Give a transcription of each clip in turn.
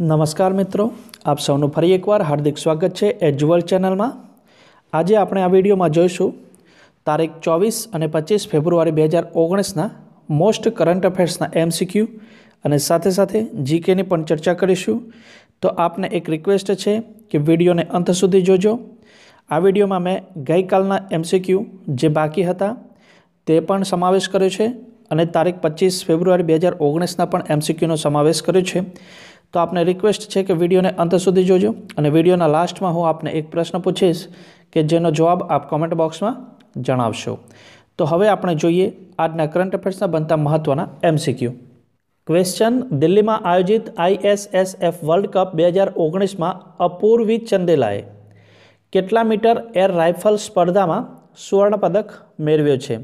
નમસ્કાર મિત્રો, આપ સૌનું ફરી એકવાર હાર્દિક સ્વાગત છે એજ્યુઅલ ચેનલમાં. આજે આપણે આ વિડીયોમાં જોઈશું, તારીખ ચોવીસ અને પચીસ ફેબ્રુઆરી બે હજાર ઓગણીસના મોસ્ટ કરંટ અફેર્સના એમસીક્યુ અને સાથે સાથે જીકેની પણ ચર્ચા કરીશું. તો આપને એક રિક્વેસ્ટ છે કે વિડીયોને અંત સુધી જોજો. આ વિડીયોમાં મેં ગઈકાલના એમસીક્યુ જે બાકી હતા તે પણ સમાવેશ કર્યો છે અને તારીખ પચીસ ફેબ્રુઆરી બે હજાર ઓગણીસના પણ એમસીક્યુનો સમાવેશ કર્યો છે. તો આપને રિક્વેસ્ટ છે કે વિડીયોને અંત સુધી જોજો અને વિડીયોના લાસ્ટમાં હું આપને એક પ્રશ્ન પૂછીશ કે જેનો જવાબ આપ કોમેન્ટ બોક્સમાં જણાવશો. તો હવે આપણે જોઈએ આજના કરંટ અફેર્સના બનતા મહત્ત્વના એમસીક્યુ ક્વેશ્ચન દિલ્હીમાં આયોજિત આઈએસએસએફ વર્લ્ડ કપ બે હજાર ઓગણીસમાં અપૂર્વી ચંદેલાએ કેટલા મીટર એર રાઇફલ સ્પર્ધામાં સુવર્ણપદક મેળવ્યો છે?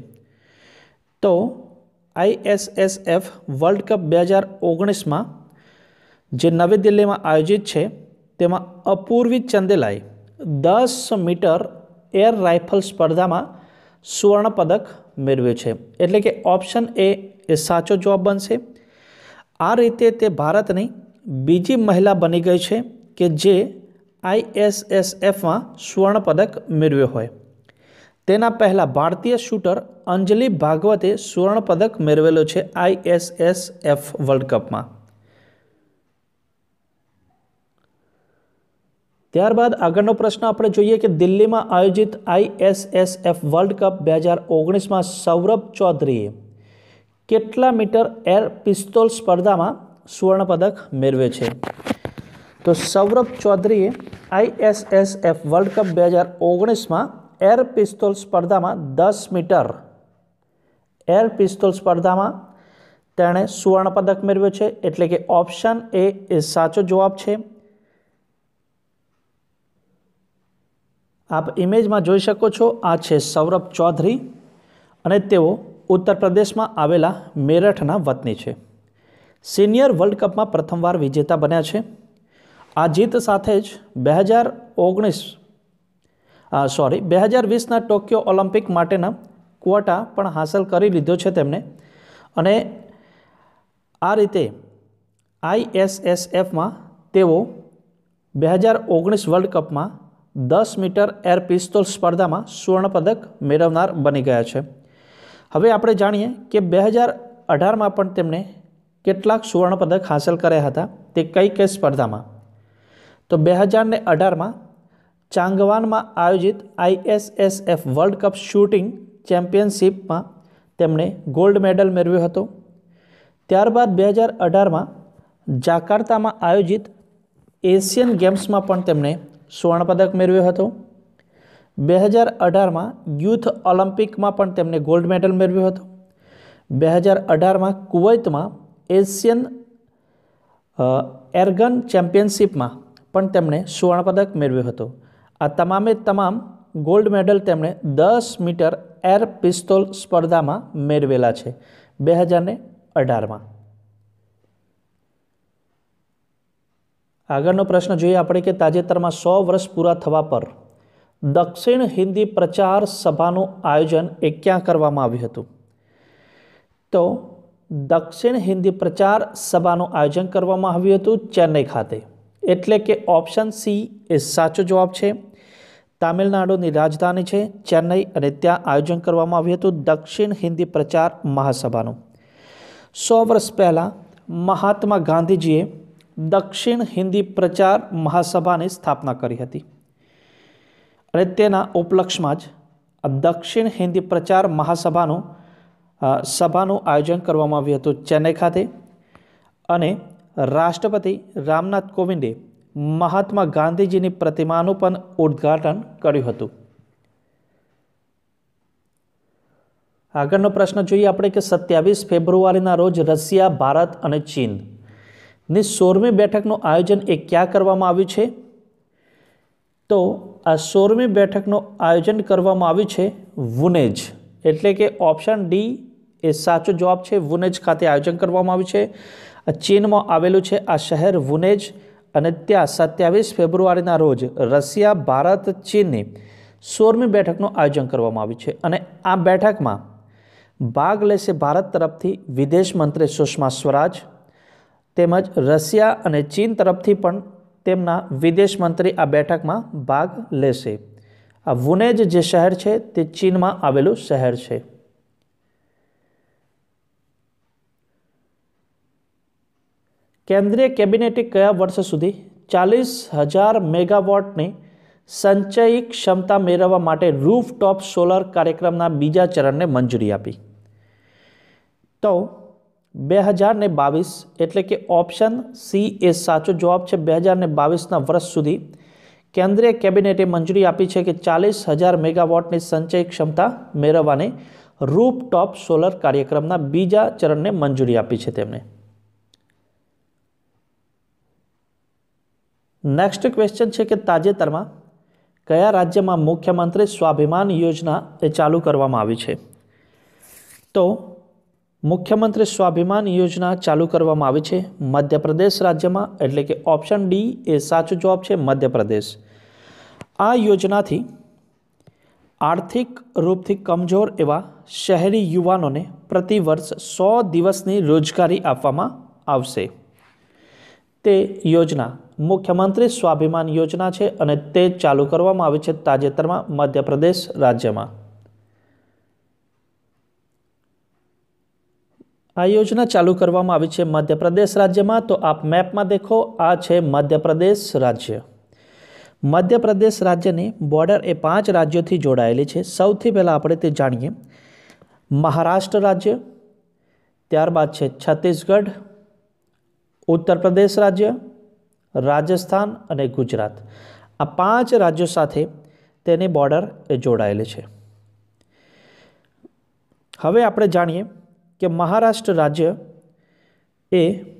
તો આઈએસએસએફ વર્લ્ડ કપ બે હજાર ઓગણીસમાં જે નવી દિલ્હીમાં આયોજિત છે, તેમાં અપૂર્વી ચંદેલાએ દસ મીટર એર રાઇફલ સ્પર્ધામાં સુવર્ણપદક મેળવ્યો છે. એટલે કે ઓપ્શન એ એ સાચો જવાબ બનશે. આ રીતે તે ભારતની બીજી મહિલા બની ગઈ છે કે જે આઈએસએસએફમાં સુવર્ણપદક મેળવ્યો હોય. તેના પહેલાં ભારતીય શૂટર અંજલિ ભાગવતે સુવર્ણપદક મેળવેલો છે આઈએસએસએફ વર્લ્ડ કપમાં. ત્યારબાદ આગળનો પ્રશ્ન આપણે જોઈએ કે દિલ્હીમાં આયોજિત આઈએસએસએફ વર્લ્ડ કપ બે હજાર ઓગણીસમાં સૌરભ ચૌધરીએ કેટલા મીટર એર પિસ્તોલ સ્પર્ધામાં સુવર્ણપદક મેળવે છે? તો સૌરભ ચૌધરીએ આઈએસએસએફ વર્લ્ડ કપ બે હજાર ઓગણીસમાં એર પિસ્તોલ સ્પર્ધામાં દસ મીટર એર પિસ્તોલ સ્પર્ધામાં તેણે સુવર્ણપદક મેળવ્યો છે. એટલે કે ઓપ્શન એ સાચો જવાબ છે. આપ ઇમેજમાં જોઈ શકો છો, આ છે સૌરભ ચૌધરી અને તેઓ ઉત્તર પ્રદેશમાં આવેલા મેરઠના વતની છે. સિનિયર વર્લ્ડ કપમાં પ્રથમવાર વિજેતા બન્યા છે. આ જીત સાથે જ બે હજાર ઓગણીસ સોરી બે હજાર વીસના ટોક્યો ઓલિમ્પિક માટેના ક્વોટા પણ હાંસલ કરી લીધો છે તેમણે. અને આ રીતે આઈએસએસએફમાં તેઓ બે હજાર ઓગણીસ વર્લ્ડ કપમાં દસ મીટર એર પિસ્તોલ સ્પર્ધામાં સુવર્ણપદક મેળવનાર બની ગયા છે. હવે આપણે જાણીએ કે બે હજાર અઢારમાં પણ તેમણે કેટલાક સુવર્ણપદક હાંસલ કર્યા હતા તે કઈ કઈ સ્પર્ધામાં? તો બે હજારને અઢારમાં ચાંગવાનમાં આયોજિત આઈએસએસએફ વર્લ્ડ કપ શૂટિંગ ચેમ્પિયનશિપમાં તેમણે ગોલ્ડ મેડલ મેળવ્યો હતો. ત્યારબાદ બે હજાર અઢારમાં જાકાર્તામાં આયોજિત એશિયન ગેમ્સમાં પણ તેમણે સુવર્ણપદક મેળવ્યો હતો. બે હજાર અઢારમાં યુથ ઓલિમ્પિકમાં પણ તેમણે ગોલ્ડ મેડલ મેળવ્યો હતો. બે હજાર અઢારમાં કુવૈતમાં એશિયન એરગન ચેમ્પિયનશિપમાં પણ તેમણે સુવર્ણપદક મેળવ્યો હતો. આ તમામે તમામ ગોલ્ડ મેડલ તેમણે દસ મીટર એર પિસ્તોલ સ્પર્ધામાં મેળવેલા છે. બે હજારને અઢારમાં આગળનો પ્રશ્ન જોઈએ આપણે કે તાજેતરમાં સો વર્ષ પૂરા થવા પર દક્ષિણ હિન્દી પ્રચાર સભાનું આયોજન એ ક્યાં કરવામાં આવ્યું હતું? તો દક્ષિણ હિન્દી પ્રચાર સભાનું આયોજન કરવામાં આવ્યું હતું ચેન્નઈ ખાતે. એટલે કે ઓપ્શન સી એ સાચો જવાબ છે. તામિલનાડુની રાજધાની છે ચેન્નઈ અને ત્યાં આયોજન કરવામાં આવ્યું હતું દક્ષિણ હિન્દી પ્રચાર મહાસભાનું. સો વર્ષ પહેલાં મહાત્મા ગાંધીજીએ દક્ષિણ હિન્દી પ્રચાર મહાસભાની સ્થાપના કરી હતી. અને તેના ઉપલક્ષમાં જ દક્ષિણ હિન્દી પ્રચાર મહાસભાનું સભાનું આયોજન કરવામાં આવ્યું હતું ચેન્નઈ ખાતે. અને રાષ્ટ્રપતિ રામનાથ કોવિંદે મહાત્મા ગાંધીજીની પ્રતિમાનું પણ ઉદ્ઘાટન કર્યું હતું. આગળનો પ્રશ્ન જોઈએ આપણે કે સત્યાવીસ ફેબ્રુઆરીના રોજ રશિયા, ભારત અને ચીન ની સોળમી બેઠકનું આયોજન એ ક્યાં કરવામાં આવ્યું છે? તો આ સોળમી બેઠકનું આયોજન કરવામાં આવ્યું છે વુનેજ. એટલે કે ઓપ્શન ડી એ સાચો જવાબ છે. વુનેજ ખાતે આયોજન કરવામાં આવ્યું છે. ચીનમાં આવેલું છે આ શહેર વુનેજ અને ત્યાં સત્યાવીસ ફેબ્રુઆરીના રોજ રશિયા, ભારત, ચીનની સોળમી બેઠકનું આયોજન કરવામાં આવ્યું છે. અને આ બેઠકમાં ભાગ લેશે ભારત તરફથી વિદેશ મંત્રી સુષ્મા સ્વરાજ તેમજ રશિયા અને ચીન તરફથી પણ તેમના વિદેશ મંત્રી આ બેઠકમાં ભાગ લેશે. આ વુનેજ જે શહેર છે તે ચીનમાં આવેલું શહેર છે. કેન્દ્રીય કેબિનેટે કયા વર્ષ સુધી ચાલીસ હજાર મેગાવોટની સંચયી ક્ષમતા મેળવવા માટે રૂફટોપ સોલર કાર્યક્રમના બીજા ચરણને મંજૂરી આપી? તો બે હજારને બાવીસ એટલે કે ઓપ્શન સી એ સાચો જવાબ છે બે હજાર ને બાવીસના વર્ષ સુધી. કેન્દ્રીય કેબિનેટે મંજૂરી આપી છે કે ચાલીસ હજાર મેગાવોટની સંચય ક્ષમતા મેળવવાને રૂપટોપ સોલર કાર્યક્રમના બીજા ચરણને મંજૂરી આપી છે તેમણે. નેક્સ્ટ ક્વેશ્ચન છે કે તાજેતરમાં કયા રાજ્યમાં મુખ્યમંત્રી સ્વાભિમાન યોજના એ ચાલુ કરવામાં આવી છે? તો મુખ્યમંત્રી સ્વાભિમાન યોજના ચાલુ કરવામાં આવી છે. મધ્યપ્રદેશ રાજ્યમાં એટલે કે ઓપ્શન ડી એ સાચો જવાબ છે મધ્યપ્રદેશ. આ યોજનાથી આર્થિક રૂપથી કમજોર એવા શહેરી યુવાનોને પ્રતિ વર્ષ સો દિવસની રોજગારી આપવામાં આવશે. તે યોજના મુખ્યમંત્રી સ્વાભિમાન યોજના છે અને તે ચાલુ કરવામાં આવી છે તાજેતરમાં મધ્યપ્રદેશ રાજ્યમાં. આ યોજના ચાલુ કરવામાં આવી છે મધ્યપ્રદેશ રાજ્યમાં. તો આપ મેપમાં દેખો, આ છે મધ્યપ્રદેશ રાજ્ય. મધ્યપ્રદેશ રાજ્યની બોર્ડર એ પાંચ રાજ્યોથી જોડાયેલી છે. સૌથી પહેલાં આપણે તે જાણીએ. મહારાષ્ટ્ર રાજ્ય, ત્યારબાદ છે છત્તીસગઢ ઉત્તર પ્રદેશ રાજ્ય, રાજસ્થાન અને ગુજરાત. આ પાંચ રાજ્યો સાથે તેની બોર્ડર એ જોડાયેલી છે. હવે આપણે જાણીએ કે મહારાષ્ટ્ર રાજ્ય એ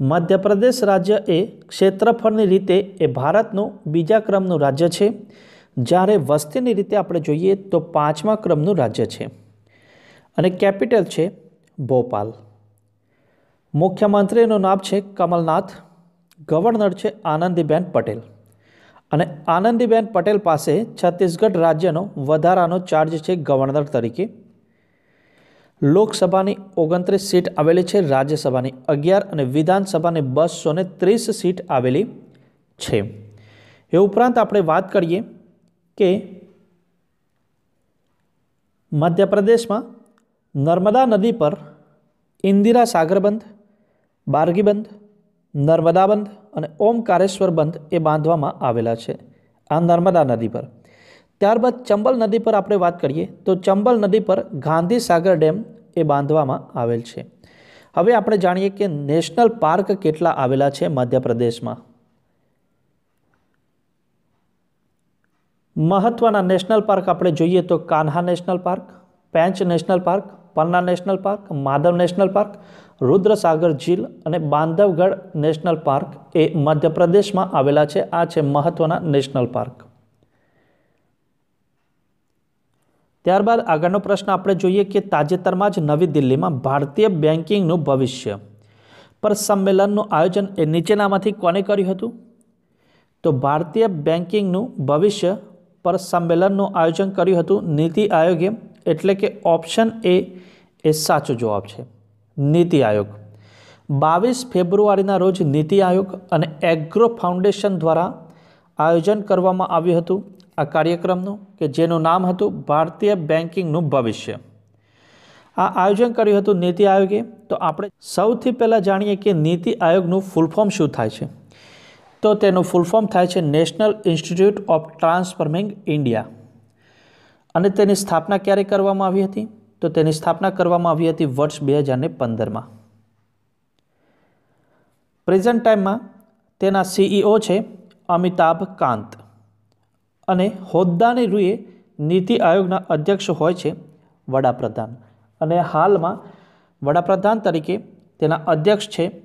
મધ્યપ્રદેશ રાજ્ય એ ક્ષેત્રફળની રીતે એ ભારતનું બીજા ક્રમનું રાજ્ય છે. જ્યારે વસ્તીની રીતે આપણે જોઈએ તો પાંચમા ક્રમનું રાજ્ય છે. અને કેપિટલ છે ભોપાલ. મુખ્યમંત્રીનું નામ છે કમલનાથ, ગવર્નર છે આનંદીબેન પટેલ. અને આનંદીબેન પટેલ પાસે છત્તીસગઢ રાજ્યનો વધારાનો ચાર્જ છે ગવર્નર તરીકે. લોકસભાની ઓગણત્રીસ સીટ આવેલી છે, રાજ્યસભાની અગિયાર અને વિધાનસભાની બસો ને ત્રીસ સીટ આવેલી છે. એ ઉપરાંત આપણે વાત કરીએ કે મધ્યપ્રદેશમાં નર્મદા નદી પર ઇન્દિરા સાગર બંધ નર્મદાબંધ બંધ, નર્મદા બંધ અને ઓમકારેશ્વર બંધ એ બાંધવામાં આવેલા છે, આ નર્મદા નદી પર. ત્યારબાદ ચંબલ નદી પર આપણે વાત કરીએ, તો ચંબલ નદી પર ગાંધી સાગર ડેમ એ બાંધવામાં આવેલ છે. હવે આપણે જાણીએ કે નેશનલ પાર્ક કેટલા આવેલા છે મધ્યપ્રદેશમાં? મહત્વના નેશનલ પાર્ક આપણે જોઈએ તો Kanha national park, Pench national park, Panna national park Madhav national park Rudrasagar ઝીલ અને બાંધવગઢ નેશનલ પાર્ક એ મધ્યપ્રદેશમાં આવેલા છે. આ છે મહત્વના નેશનલ પાર્ક. ત્યારબાદ આગળનો પ્રશ્ન આપણે જોઈએ કે તાજેતરમાં જ નવી દિલ્હીમાં ભારતીય બેન્કિંગનું ભવિષ્ય. પર સંમેલનનું આયોજન એ નીચેનામાંથી કોને કર્યું હતું? તો ભારતીય બેન્કિંગનું ભવિષ્ય પર સંમેલનનું આયોજન કર્યું હતું નીતિ આયોગે, એટલે કે ઓપ્શન એ એ સાચો જવાબ છે. નીતિ આયોગ. બાવીસ ફેબ્રુઆરીના રોજ નીતિ આયોગ અને એગ્રો ફાઉન્ડેશન દ્વારા આયોજન કરવામાં આવ્યું હતું. આ કાર્યક્રમનું, કે જેનું નામ હતું ભારતીય બેન્કિંગનું ભવિષ્ય. આ આયોજન કર્યું હતું નીતિ આયોગે. તો આપણે સૌથી પહેલાં જાણીએ કે નીતિ આયોગનું ફૂલ ફોર્મ શું થાય છે. તો તેનું ફૂલ ફોર્મ થાય છે national institute of transforming India અને તેની સ્થાપના ક્યારે કરવામાં આવી હતી? તો તેની સ્થાપના કરવામાં આવી હતી વર્ષ બે હજારને પંદરમાં. પ્રેઝન્ટ ટાઈમમાં તેના સીઈઓ છે અમિતાભ કાંત અને હોદ્દાની રૂએ નીતિ આયોગના અધ્યક્ષ હોય છે વડાપ્રધાન. અને હાલમાં વડાપ્રધાન તરીકે તેના અધ્યક્ષ છે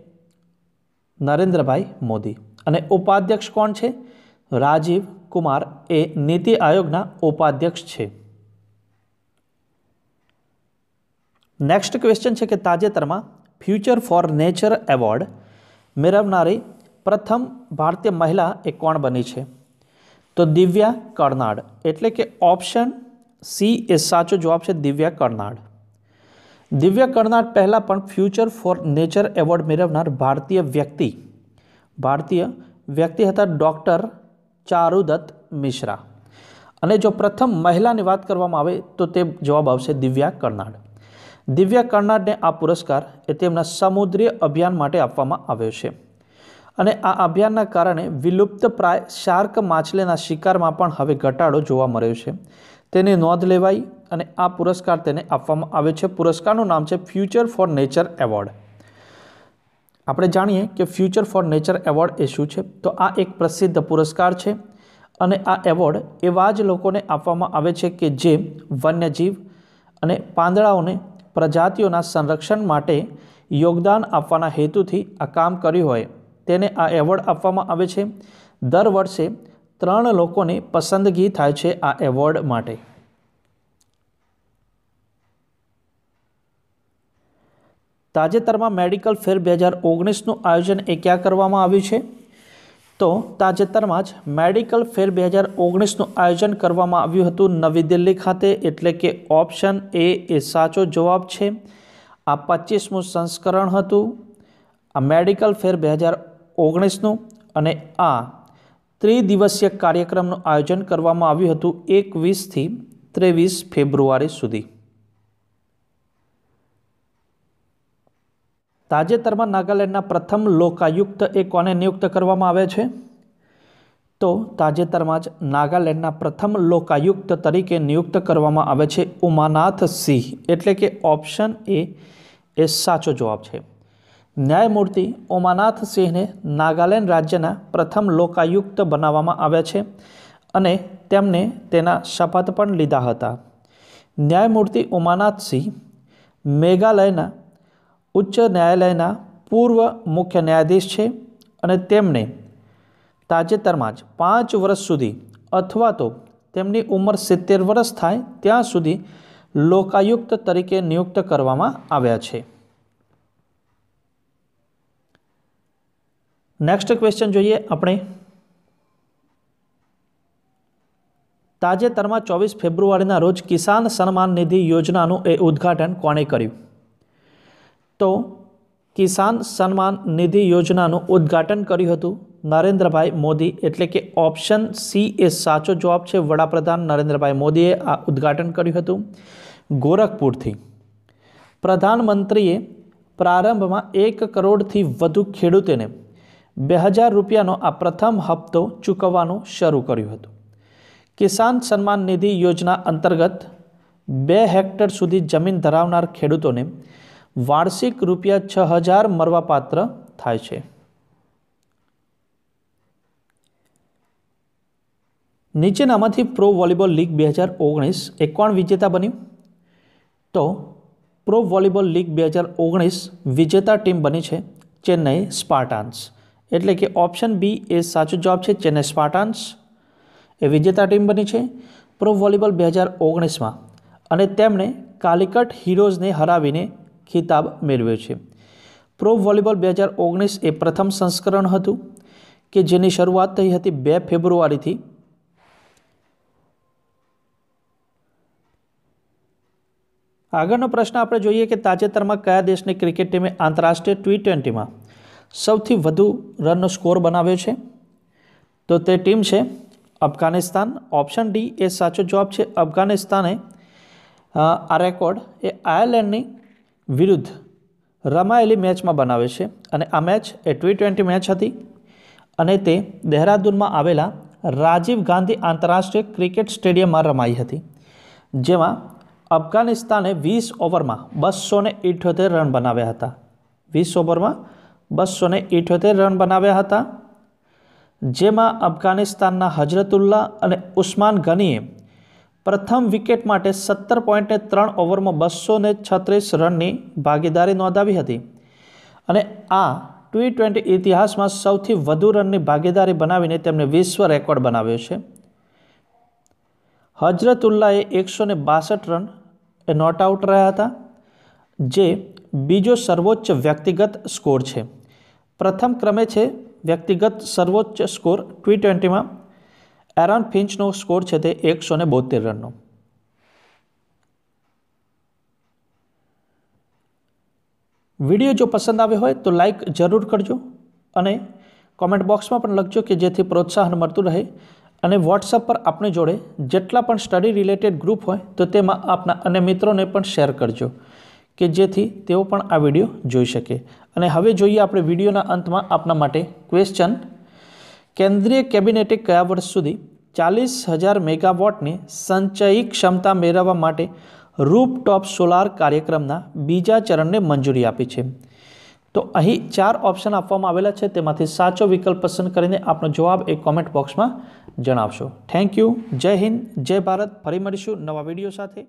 નરેન્દ્રભાઈ મોદી. અને ઉપાધ્યક્ષ કોણ છે? રાજીવ કુમાર એ નીતિ આયોગના ઉપાધ્યક્ષ છે. નેક્સ્ટ ક્વેશ્ચન છે કે તાજેતરમાં ફ્યુચર ફોર નેચર એવોર્ડ મેળવનારી પ્રથમ ભારતીય મહિલા એ કોણ બની છે? તો દિવ્યા કર્નાડ. એટલે કે ઓપ્શન સી એ સાચો જવાબ છે દિવ્યા કર્નાડ. દિવ્ય કર્નાડ પહેલાં પણ ફ્યુચર ફોર નેચર એવોર્ડ મેળવનાર ભારતીય વ્યક્તિ ભારતીય વ્યક્તિ હતા ડૉક્ટર ચારુદત્ત મિશ્રા. અને જો પ્રથમ મહિલાની વાત કરવામાં આવે તો તે જવાબ આવશે દિવ્યા કર્નાડ. દિવ્યા કર્નાડને આ પુરસ્કાર એ તેમના સમુદ્રીય અભિયાન માટે આપવામાં આવ્યો છે. અને આ અભિયાનના કારણે વિલુપ્ત પ્રાય શાર્ક માછલીના શિકારમાં પણ હવે ઘટાડો જોવા મળ્યો છે. તેની નોંધ લેવાઈ અને આ પુરસ્કાર તેને આપવામાં આવ્યો છે. પુરસ્કારનું નામ છે ફ્યુચર ફોર નેચર એવોર્ડ આપણે જાણીએ કે ફ્યુચર ફોર નેચર એવોર્ડ એ શું છે? તો આ એક પ્રસિદ્ધ પુરસ્કાર છે અને આ એવોર્ડ એવા જ લોકોને આપવામાં આવે છે કે જે વન્યજીવ અને પાંદડાઓને પ્રજાતિઓના સંરક્ષણ માટે યોગદાન આપવાના હેતુથી આ કામ કર્યું હોય. તેને આ એવોર્ડ આપવામાં આવે છે. દર વર્ષે ત્રણ લોકોની પસંદગી થાય છે આ એવોર્ડ માટે. તાજેતરમાં મેડિકલ ફેર બે હજાર ઓગણીસનું આયોજન એ ક્યાં કરવામાં આવ્યું છે. તો તાજેતરમાં જ મેડિકલ ફેર બે હજાર ઓગણીસનું આયોજન કરવામાં આવ્યું હતું નવી દિલ્હી ખાતે, એટલે કે ઓપ્શન એ એ સાચો જવાબ છે. આ પચીસમું સંસ્કરણ હતું. આ મેડિકલ ફેર બે હજાર ઓગણીસનું અને આ ત્રિદિવસીય કાર્યક્રમનું આયોજન કરવામાં આવ્યું હતું એકવીસથી ત્રેવીસ ફેબ્રુઆરી સુધી. તાજેતરમાં નાગાલેન્ડના પ્રથમ લોકાયુક્ત એ કોને નિયુક્ત કરવામાં આવે છે? તો તાજેતરમાં જ નાગાલેન્ડના પ્રથમ લોકાયુક્ત તરીકે નિયુક્ત કરવામાં આવે છે ઉમાનાથ સિંહ. એટલે કે ઓપ્શન એ એ સાચો જવાબ છે. ન્યાયમૂર્તિ ઉમાનાથ સિંહને નાગાલેન્ડ રાજ્યના પ્રથમ લોકાયુક્ત બનાવવામાં આવ્યા છે અને તેમને તેના શપથ પણ લીધા હતા. ન્યાયમૂર્તિ ઉમાનાથ સિંહ મેઘાલયના ઉચ્ચ ન્યાયાલયના પૂર્વ મુખ્ય ન્યાયાધીશ છે અને તેમણે તાજેતરમાં જ પાંચ વર્ષ સુધી અથવા તો તેમની ઉંમર સિત્તેર વર્ષ થાય ત્યાં સુધી લોકાયુક્ત તરીકે નિયુક્ત કરવામાં આવ્યા છે. નેક્સ્ટ ક્વેશ્ચન જોઈએ આપણે. તાજેતરમાં ચોવીસ ફેબ્રુઆરીના રોજ કિસાન સન્માન નિધિ યોજનાનું એ ઉદ્ઘાટન કોણે કર્યું? તો કિસાન સન્માન નિધિ યોજનાનું ઉદ્ઘાટન કર્યું હતું નરેન્દ્રભાઈ મોદી એટલે કે ઓપ્શન સી એ સાચો જવાબ છે. વડાપ્રધાન નરેન્દ્રભાઈ મોદીએ આ ઉદ્ઘાટન કર્યું હતું. ગોરખપુરથી પ્રધાનમંત્રીએ પ્રારંભમાં એક કરોડથી વધુ ખેડૂતોને બે હજાર રૂપિયાનો આ પ્રથમ હપ્તો ચૂકવવાનું શરૂ કર્યું હતું. કિસાન સન્માન નિધિ યોજના અંતર્ગત બે હેક્ટર સુધી જમીન ધરાવનાર ખેડૂતોને વાર્ષિક રૂપિયા છ હજાર મળવાપાત્ર થાય છે. નીચેનામાંથી પ્રો વોલીબોલ લીગ બે હજાર ઓગણીસ એ કોણ વિજેતા બન્યું. તો પ્રો વોલીબોલ લીગ બે હજાર ઓગણીસ વિજેતા ટીમ બની છે ચેન્નઈ સ્પાર્ટાન્સ. એટલે કે ઓપ્શન બી એ સાચો જવાબ છે ચેન્નઈ સ્પાર્ટાન્સ. એ વિજેતા ટીમ બની છે પ્રો વોલીબોલ બે હજાર ઓગણીસમાં. અને તેમણે કાલિકટ હીરોઝને હરાવીને ખિતાબ મેળવ્યો છે. પ્રો વોલીબોલ બે હજાર ઓગણીસ એ પ્રથમ સંસ્કરણ હતું કે જેની શરૂઆત થઈ હતી બે ફેબ્રુઆરીથી. આગળનો પ્રશ્ન આપણે જોઈએ કે તાજેતરમાં કયા દેશની ક્રિકેટ ટીમે આંતરરાષ્ટ્રીય ટી ટ્વેન્ટીમાં સૌથી વધુ રનનો સ્કોર બનાવ્યો છે? તો તે ટીમ છે અફઘાનિસ્તાન. ઓપ્શન ડી એ સાચો જવાબ છે અફઘાનિસ્તાને. આ રેકોર્ડ એ આયર્લેન્ડની વિરુદ્ધ રમાયેલી મેચમાં બનાવે છે અને આ મેચ એ ટી ટ્વેન્ટી મેચ હતી અને તે દહેરાદૂનમાં આવેલા રાજીવ ગાંધી આંતરરાષ્ટ્રીય ક્રિકેટ સ્ટેડિયમમાં રમાઈ હતી, જેમાં અફઘાનિસ્તાને વીસ ઓવરમાં બસો ને ઇઠ્યોતેર રન બનાવ્યા હતા. વીસ ઓવરમાં બસો ને ઇઠ્યોતેર રન બનાવ્યા હતા, જેમાં અફઘાનિસ્તાનના હજરતુલ્લા અને ઉસ્માન ગનીએ પ્રથમ વિકેટ માટે સત્તર પોઈન્ટને ત્રણ ઓવરમાં બસો છત્રીસ રનની ભાગીદારી નોંધાવી હતી. અને આ ટી ટ્વેન્ટી ઇતિહાસમાં સૌથી વધુ રનની ભાગીદારી બનાવીને તેમણે વિશ્વ રેકોર્ડ બનાવ્યો છે. હજરતુલ્લાએ એકસો બાસઠ રન એ નોટ આઉટ રહ્યા હતા, જે બીજો સર્વોચ્ચ વ્યક્તિગત સ્કોર છે. પ્રથમ ક્રમે છે વ્યક્તિગત સર્વોચ્ચ સ્કોર ટી ટ્વેન્ટીમાં એરન ફિન્ચનો સ્કોર છે તે એકસો ને બોતેર રનનો. વીડિયો જો પસંદ આવ્યો હોય તો લાઈક જરૂર કરજો અને કોમેન્ટ બોક્સમાં પણ લખજો કે જેથી પ્રોત્સાહન મળતું રહે અને વોટ્સઅપ પર આપણી જોડે જેટલા પણ સ્ટડી રિલેટેડ ગ્રુપ હોય તો તેમાં આપના અને મિત્રોને પણ શેર કરજો કે જેથી તેઓ પણ આ વીડિયો જોઈ શકે. અને હવે જોઈએ આપણે વિડીયોના અંતમાં આપના માટે ક્વેશ્ચન કેન્દ્રીય કેબિનેટે કયા વર્ષ સુધી ચાલીસ હજાર મેગાવોટની સંચયી ક્ષમતા મેળવવા માટે રૂપટોપ સોલાર કાર્યક્રમના બીજા ચરણને મંજૂરી આપી છે. તો અહીં ચાર ઓપ્શન આપવામાં આવેલા છે. તેમાંથી સાચો વિકલ્પ પસંદ કરીને આપનો જવાબ એ કોમેન્ટ બોક્સમાં જણાવશો. થેન્ક યુ જય હિન્દ. જય ભારત. ફરી મળીશું નવા વીડિયો સાથે.